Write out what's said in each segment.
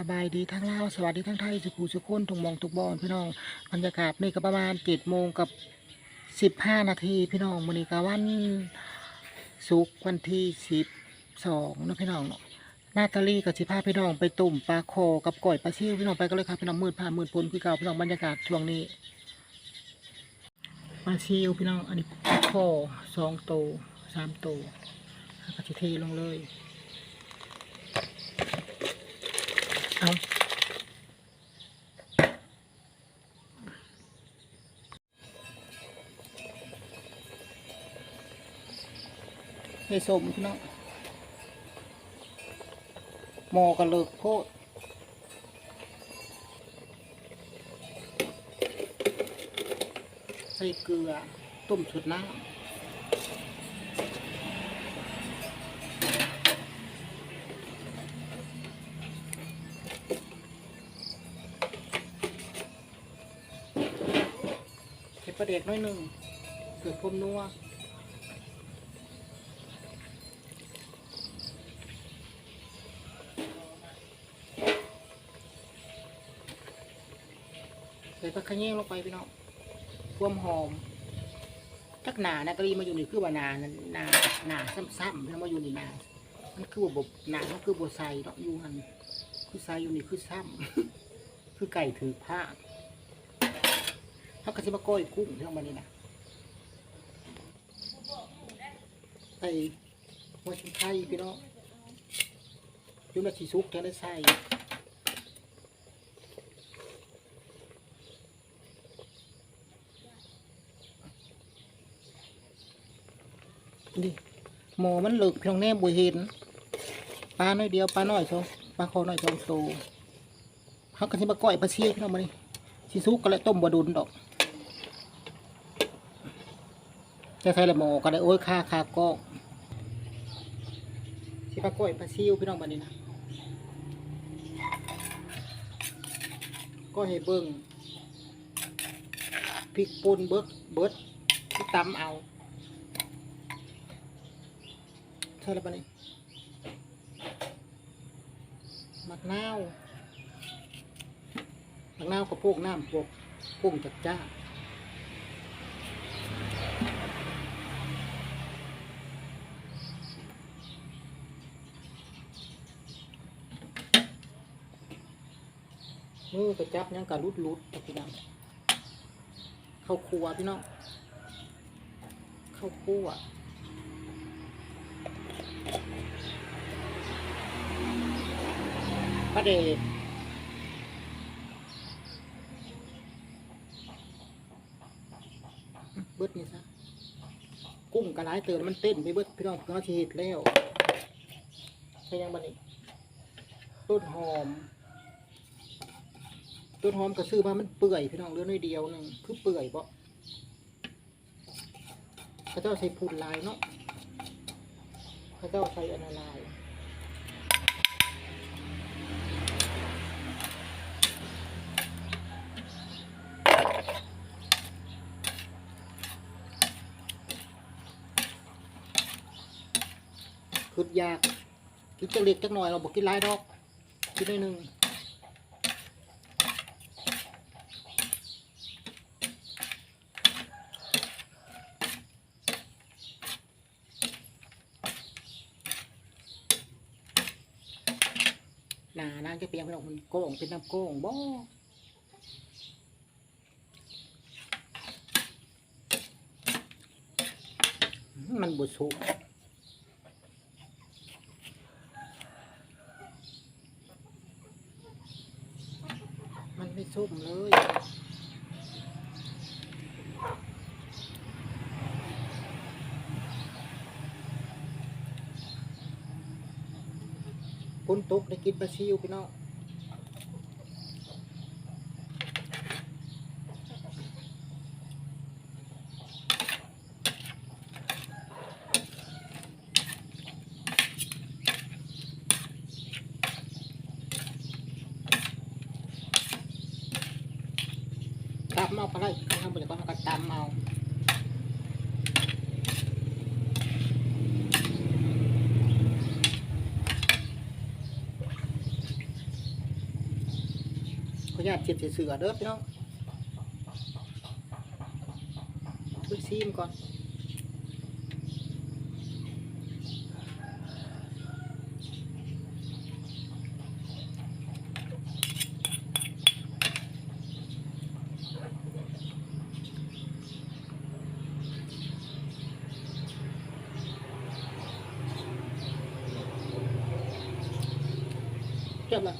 สบายดีทั้งลาวสวัสดีทั้งไทยสุขุสุขคนทุกมองทุกบอนพี่น้องบรรยากาศนี่ก็ประมาณเจ็ดโมงกับสิบห้านาทีพี่น้องมื้อนี้ก็วันศุกร์วันที่สิบสองนะพี่น้องเนาะนาตาลีกับสิพาพี่น้องไปตุ่มปลาโคกับก่อยปลาซิวพี่น้องไปก็เลยครับพี่น้องมืดผ่านมืดพ้นคือเก่าพี่น้องบรรยากาศช่วงนี้ปลาซิวพี่น้องอันนี้ปลาโคสองโตวสามโตวแล้วก็จะเทลงเลย เอาไปสมพี่น้องหมอกันเลิกโพดใส่เกลือ ต้มสุดน้ำ ระเด็กน้อยหนึ่งเกิดพมนัวใส่ผักขะแยงลงไปพี่น้องความหอมจักหนานะกะรีมาอยู่นี่คือว่าหนานั่นหนาหนาซ้ำๆแล้วมาอยู่นี่หนามันคือว่าบบหนามันคือบัใส่เนาะอยู่หันคือใส่อยู่นี่คือซ้ำคือไก่ถือผ้า เขาก็จะมาก้อยกุ้งที่ลงมานี่นะใส่หัวชิ้นไทยพี่น้องยุ่นาชีซุกจะได้ใส่นี่หมอมันเหลึกพี่น้องแน่บุเห็นปลาหน้อยเดียวปลาหน้อยสองปลาคอน้อยสองโตเขาก็สิมาก้อยปลาเชี่ยพี่น้องมานี่สิซุกก็เลยต้มบดุนดอก จะใส่ละหมอก็ได้โอ้ยค่าค่าก็สิมาก้อยปลาซิวพี่น้องมานี่นะก็ให้เบิ้งพริกป่นเบิกเบิดที่ตำเอาใช่แล้วปะนี่มะนาวมะนาวกับพวกน้ำพวกพุ่งจัดจ้า มือกระจับยังกะรุดรุดๆพี่น้องเข้าครัวพี่น้องเข้าครัวพระเดชเบิดนี่ซะกุ้งกระไรเตือนมันเต้นไปเบิดพี่น้องเราฉีดแล้วใช่ยังบันนี้ต้นหอม ต้นหอมก็ซื้อมามันเปื่อยพี่น้องเหลือน้อยเดียวหนึ่งคือเปื่อยเพราะขาเจ้าใส่พูนลายเนาะเขาเจ้าใส่อนาลายคืดยากกินจักเล็กจักหน่อยเราบอกกินหลายดอกกินได้หนึ่งห เนี่ยนไปออกมันโก้งเป็นน้ำโก้งบ่มันบดสุมันไม่ส้มเลยฝนตกได้กินปลาซิวพี่น้อง ตำเอาไปเลยข้างทางบนจากก็ตำเอา ขออนุญาตเจ็บเสือเด้อพี่น้องไปซีมก่อน เรียบร้อย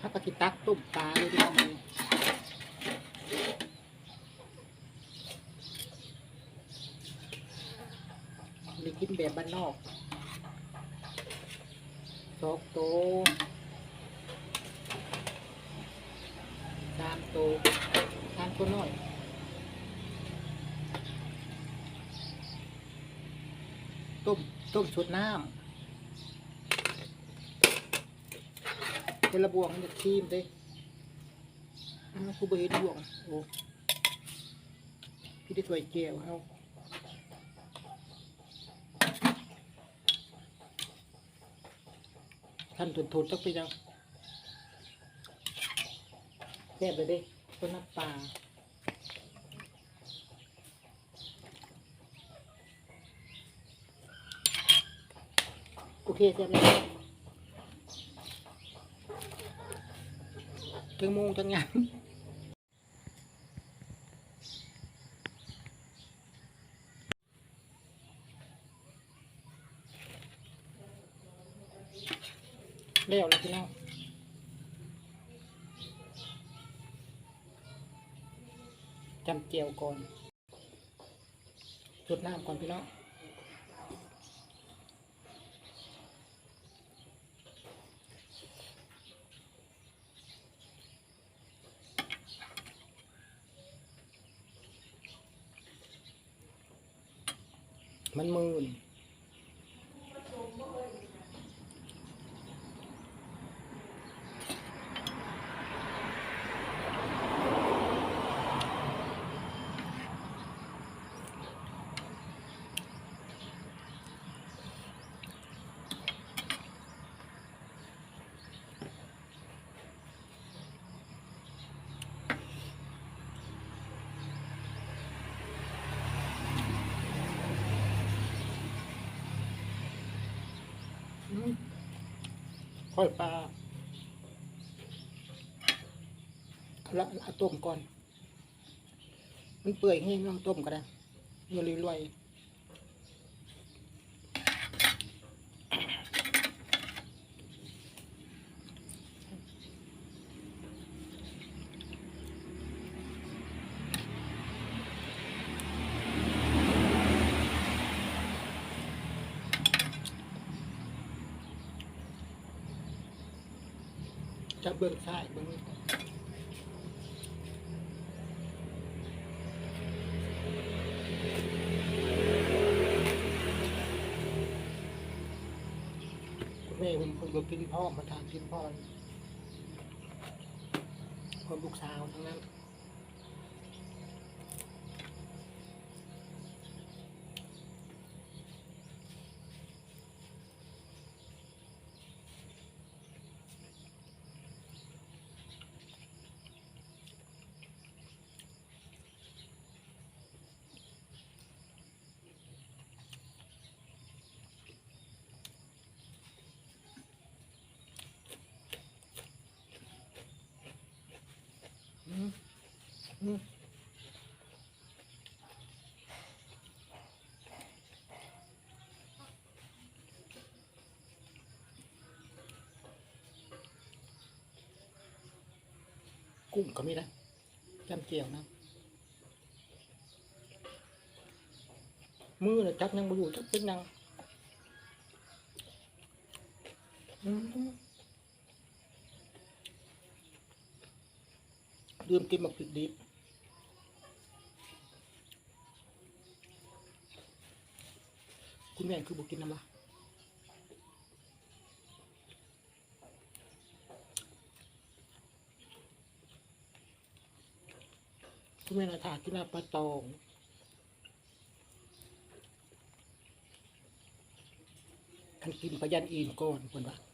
ถ้าปฏิตักต้มปลาเลยพี่น้องเลยได้ กินแบบบ้านนอกสองโตวสามตัวสามตัวน้อยต้มต้มสดน้ำเป็นระบวงมันจะทีมเด้อ้าวกูไปเห็นบวงโอ้พี่ได้ถ้วยแก้วเอา ท่านทุนทุนจักปีจังแซ่บเลยดิต้นน้ำปลาโอเคแซ่บเลยถึงโมงจังยัง เลี้ยวเลยพี่น้องจำเจียวก่อนจุดน้ำก่อนพี่น้องมันมืนอืมค่ อยปลาละละต้มก่อน มันเปื่อยให้ไม่ต้องต้มก็ได้เมื่อรวยๆจะ เบื้องซ้ายเบื้องนี้คุณแม่ผมผมก็กินพ่อมาทานกินพ่อคนลูกสาวทั้งนั้น อืม อืมกุ้งก็มีนะจำเจียวนะมือเนี่ยจั คุณแม่คือบอกกินน้ำละคุณแม่นาถากินน้ำปลาตองคันกินพยันอีนก่อนคนว่า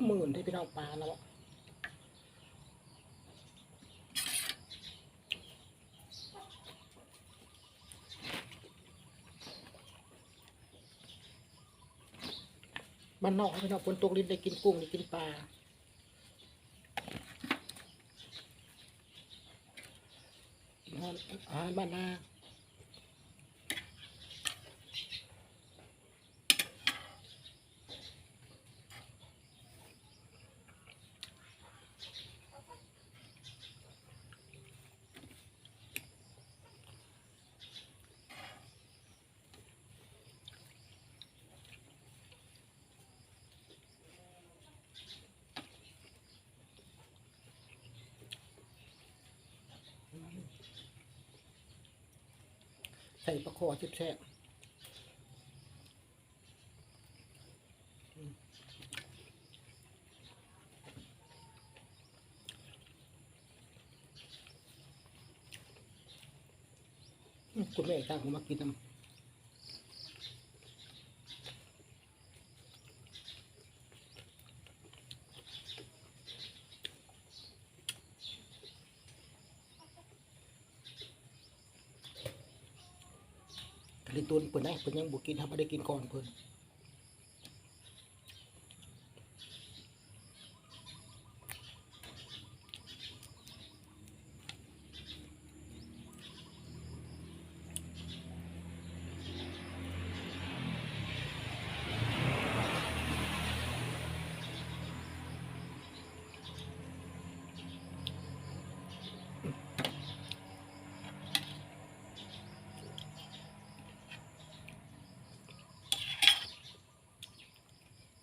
คือหมื่นที่พี่น้องปลาแล้วอะบ้านนอกพี่น้องฝนตกลิ้นได้กินกุ้งได้กินปลานอาหารอาหารบ้านนาใส่ประคอแซ่บคุณแม่ตั้งมากินน้ำ กะลิตุนเปิดได้เปิดยังบุกินทำไม่ได้กินก่อนเพิ่น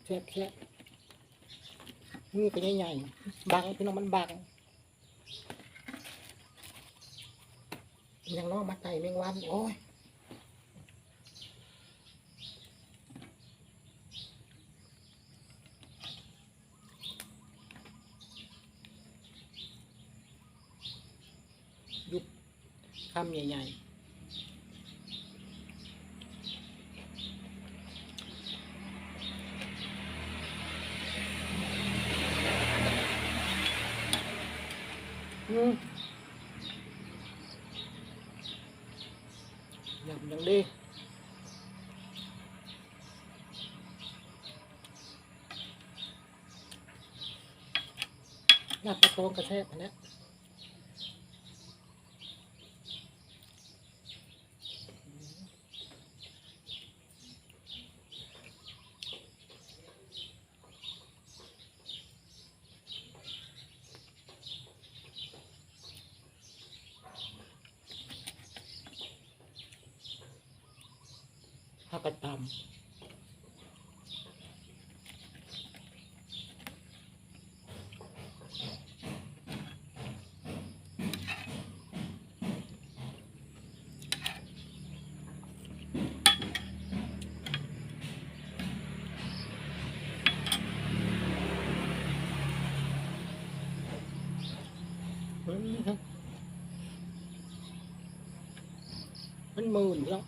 แซ่บแซ่บนี่เป็นใหญ่ๆบังพี่น้องมันบังยังน้องมาไต่แมงวันโอ้ยยุบคำใหญ่ๆ อืม ยำยังดีลาบปลาตองกระแทกนะเนเพักกระตำมมันมื่นแล้ว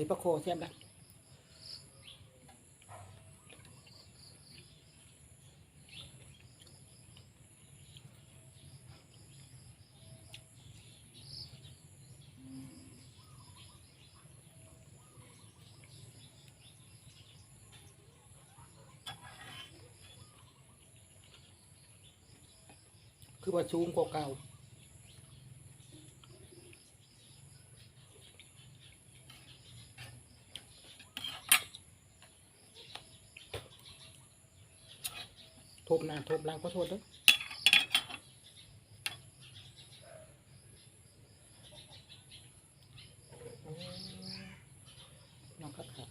ถือพระโคเทียมแล้คือว่าสูงกว่าเก่า หน้าทบหลังขอโทษด้วยน้องครับค่ะ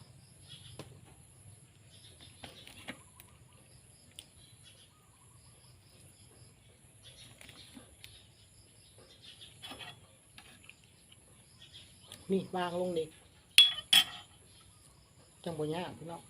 นี่วางลงนี่จังบ่ยากพี่น้อง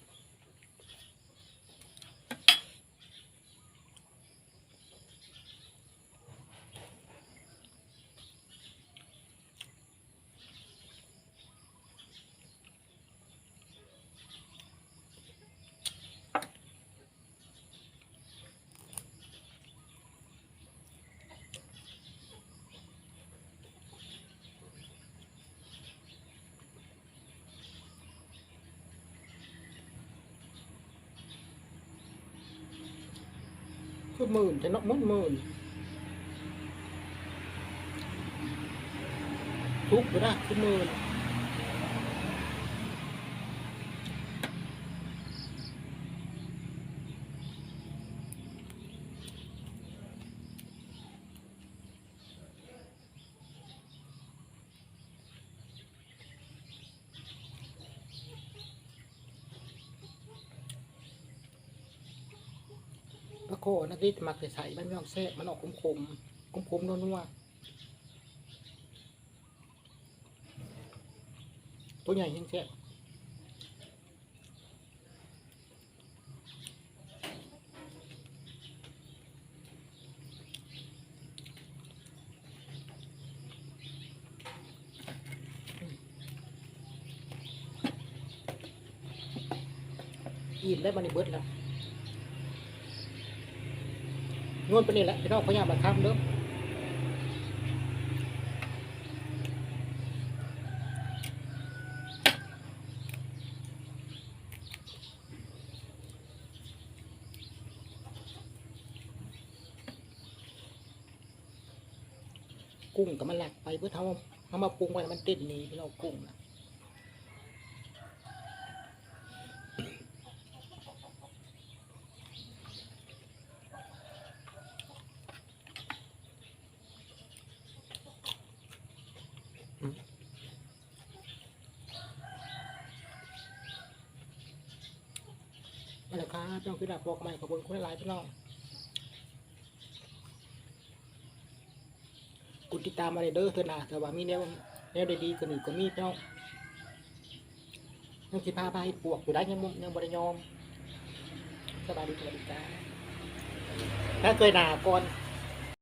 คือหมื่นจะนาะหมื่นหมื่นทุกข์อยู่นะคือหมื่น พระโคนักที่มักจะใส่มันไม่ออกแซ่บมันออกขมขมขมขมนัวๆตัวใหญ่ยังแซ่บอิ่มได้บันนี้เบิดแล้ว นวลไปนี่แหละพี่น้องพยายามมาทำเด้อกุ้งกับมันหลักไปเพื่อทำทำมาปรุงไว้มันเต้นนี้พี่น้องกุ้งนะ นั่ะครับพี่น้องคือดับบอกใหม่ขอบคุณคุณหลายพี่น้องกดติดตามมาเลยเด้อเถอะนะแต่ว่ามีแนวแนวดีๆกว่านี้ก็มีพี่น้องยังสิพาพาให้ปวกอยู่ได้ยังบ่ยังบริยอมสบายดีสวัสดีจ้าถ้าเคยหนาก่อน